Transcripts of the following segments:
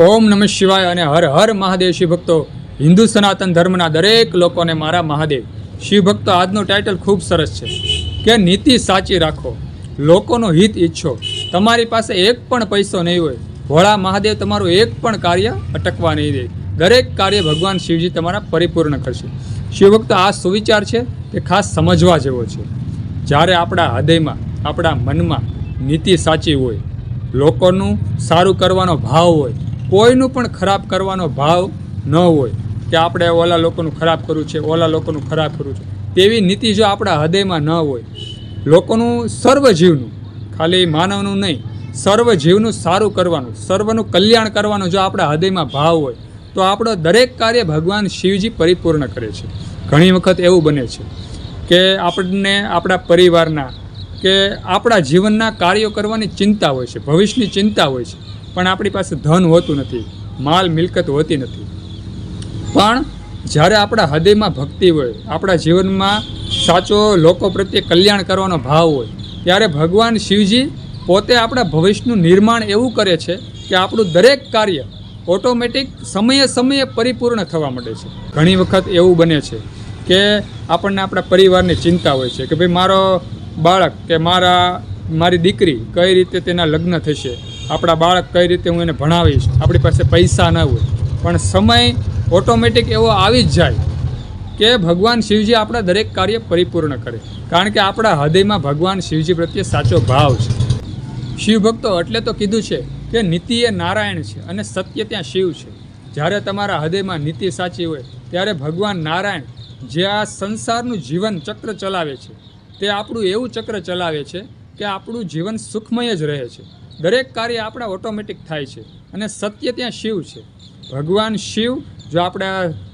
ઓમ નમઃ શિવાય અને હર હર મહાદેવ શિવ ભક્તો, હિન્દુ સનાતન ધર્મના દરેક લોકોને મારા મહાદેવ શિવ ભક્તો આજનું ટાઇટલ ખૂબ સરસ છે. કે નીતિ સાચી રાખો, લોકોનો હિત ઈચ્છો, તમારી પાસે એક પણ પૈસો નહીં હોય, ભોળા મહાદેવ તમારું એક પણ કાર્ય અટકવા નહીં દે. દરેક કાર્ય ભગવાન શિવજી તમારા પરિપૂર્ણ કરશે. શિવ ભક્તો, આ સુવિચાર છે તે ખાસ સમજવા જેવો છે. જ્યારે આપણા હૃદયમાં, આપણા મનમાં નીતિ સાચી હોય, લોકોનું સારું કરવાનો ભાવ હોય કોઈનું પણ ખરાબ કરવાનો ભાવ ન હોય કે આપણે ઓલા લોકોનું ખરાબ કરવું છે, ઓલા લોકોનું ખરાબ કરવું છે. તેવી નીતિ જો આપણા હૃદયમાં ન હોય, લોકોનું સર્વ જીવનું ખાલી માનવનું નહીં સર્વ જીવનું સારું કરવાનું, સર્વનું કલ્યાણ કરવાનું જો આપણા હૃદયમાં ભાવ હોય, તો આપણો દરેક કાર્ય ભગવાન શિવજી પરિપૂર્ણ કરે છે. ઘણી વખત એવું બને છે કે આપણને આપણા પરિવારના, કે આપણા જીવનના કાર્યો કરવાની ચિંતા હોય છે, ભવિષ્યની ચિંતા હોય છે. પણ આપણી પાસે ધન હોતું નથી, માલ મિલકત હોતી નથી. પણ જ્યારે આપણા હૃદયમાં ભક્તિ હોય, આપણા જીવનમાં સાચો લોકો પ્રત્યે કલ્યાણ કરવાનો ભાવ હોય, ત્યારે ભગવાન શિવજી પોતે આપણા ભવિષ્યનું નિર્માણ એવું કરે છે કે આપણું દરેક કાર્ય ઓટોમેટિક સમયે સમયે પરિપૂર્ણ થવા માંડે છે. ઘણી વખત એવું બને છે કે આપણને આપણા પરિવારની ચિંતા હોય છે કે ભાઈ મારો બાળક કે મારા, મારી દીકરી કઈ રીતે તેના લગ્ન થશે? આપણા બાળક કઈ રીતે હું એને ભણાવીશ? આપણી પાસે પૈસા ન હોય. પણ સમય ઓટોમેટિક એવો આવી જ જાય કે ભગવાન શિવજી આપણા દરેક કાર્ય પરિપૂર્ણ કરે. કારણ કે આપણા હૃદયમાં ભગવાન શિવજી પ્રત્યે સાચો ભાવ છે. શિવ ભક્તો એટલે તો કીધું છે કે નીતિ એ નારાયણ છે અને સત્ય ત્યાં શિવ છે. જ્યારે તમારા હૃદયમાં નીતિ સાચી હોય, ત્યારે ભગવાન નારાયણ જે આ સંસારનું જીવન ચક્ર ચલાવે છે, તે આપણું એવું ચક્ર ચલાવે છે કે આપણું જીવન સુખમય જ રહે છે. દરેક કાર્ય આપણા ઓટોમેટિક થાય છે અને સત્ય ત્યાં શિવ છે. ભગવાન શિવ, જો આપણા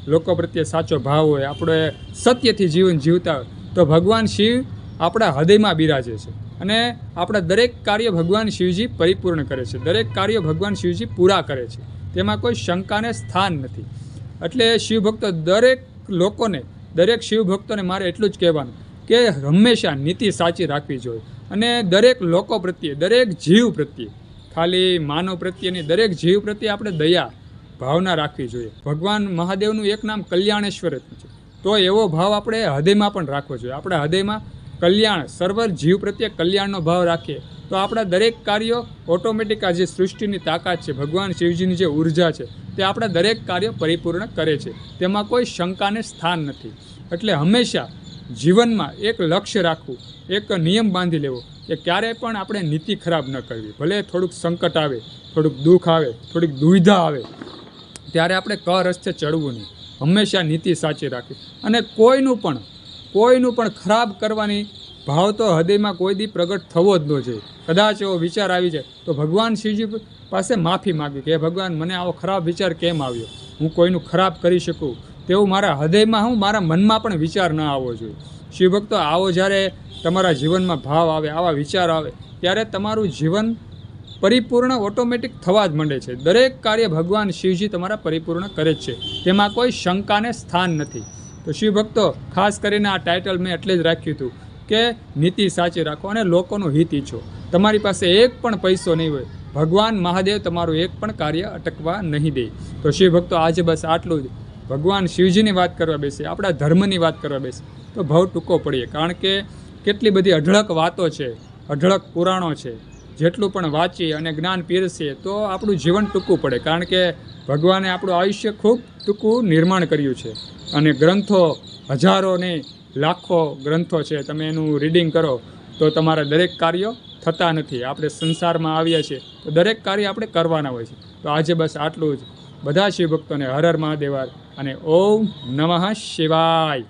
લોકો પ્રત્યે સાચો ભાવ હોય, આપણે સત્યથી જીવન જીવતા હોય, તો ભગવાન શિવ આપણા હૃદયમાં બિરાજે છે અને આપણા દરેક કાર્ય ભગવાન શિવજી પરિપૂર્ણ કરે છે. દરેક કાર્ય ભગવાન શિવજી પૂરા કરે છે. તેમાં કોઈ શંકાને સ્થાન નથી. એટલે શિવ ભક્તો દરેક લોકોને, દરેક શિવ ભક્તોને મારે એટલું જ કહેવાનું કે હંમેશા નીતિ સાચી રાખવી જોઈએ. અને દરેક લોકો પ્રત્યે, દરેક જીવ પ્રત્યે, ખાલી માનવ પ્રત્યેની દરેક જીવ પ્રત્યે આપણે દયા ભાવના રાખવી જોઈએ. ભગવાન મહાદેવનું એક નામ કલ્યાણેશ્વર છે. તો એવો ભાવ આપણે હૃદયમાં પણ રાખવો જોઈએ. આપણા હૃદયમાં કલ્યાણ સર્વ જીવ પ્રત્યે કલ્યાણનો ભાવ રાખીએ, તો આપણા દરેક કાર્યો ઓટોમેટિક આ જે સૃષ્ટિની તાકાત છે, ભગવાન શિવજીની જે ઊર્જા છે, તે આપણા દરેક કાર્યો પરિપૂર્ણ કરે છે. તેમાં કોઈ શંકાને સ્થાન નથી. એટલે હંમેશા જીવનમાં એક લક્ષ્ય રાખવું, એક નિયમ બાંધી લેવો કે ક્યારેય પણ આપણે નીતિ ખરાબ ન કરવી. ભલે થોડુંક સંકટ આવે, થોડુંક દુઃખ આવે, થોડીક દુવિધા આવે, ત્યારે આપણે ક રસ્તે ચડવું નહીં. હંમેશા નીતિ સાચી રાખવી. અને કોઈનું પણ કોઈનું પણ ખરાબ કરવાની ભાવ તો હૃદયમાં કોઈ દી પ્રગટ થવો જ ન જોઈએ. કદાચ એવો વિચાર આવી જાય, તો ભગવાન શિવજી પાસે માફી માગી કે ભગવાન, મને આવો ખરાબ વિચાર કેમ આવ્યો? હું કોઈનું ખરાબ કરી શકું? તેવું મારા હૃદયમાં હું, મારા મનમાં પણ વિચાર ન આવવો જોઈએ. શિવભક્તો, આવો જ્યારે તમારા જીવનમાં ભાવ આવે, આવા વિચાર આવે, ત્યારે તમારું જીવન પરિપૂર્ણ ઓટોમેટિક થવા જ માંડે છે. દરેક કાર્ય ભગવાન શિવજી તમારા પરિપૂર્ણ કરે જ છે. તેમાં કોઈ શંકાને સ્થાન નથી. તો શિવભક્તો, ખાસ કરીને આ ટાઇટલ મેં એટલે જ રાખ્યું હતું કે નીતિ સાચી રાખો અને લોકોનું હિત ઈચ્છો. તમારી પાસે એક પણ પૈસો નહીં હોય. ભગવાન મહાદેવ તમારું એક પણ કાર્ય અટકવા નહીં દે. તો શિવભક્તો, આજે બસ આટલું જ. ભગવાન શિવજીની વાત કરવા બેસીએ આપણા ધર્મની વાત કરવા બેસીએ તો ભાવ ટૂંકો પડીએ. કારણ કે કેટલી બધી અઢળક વાતો છે, અઢળક પુરાણો છે, જેટલું પણ વાંચીએ અને જ્ઞાન પીરસીએ, તો આપણું જીવન ટૂંકું પડે. કારણ કે ભગવાને આપણું આયુષ્ય ખૂબ ટૂંકું નિર્માણ કર્યું છે. અને ગ્રંથો હજારો ને લાખો ગ્રંથો છે. તમે એનું રીડિંગ કરો, તો તમારા દરેક કાર્યો થતા નથી. આપણે સંસારમાં આવ્યા છીએ, તો દરેક કાર્ય આપણે કરવાના હોય છે. તો આજે બસ આટલું જ. બધા શિવભક્તોને હર હર મહાદેવાર અને ઓમ નમઃ શિવાય.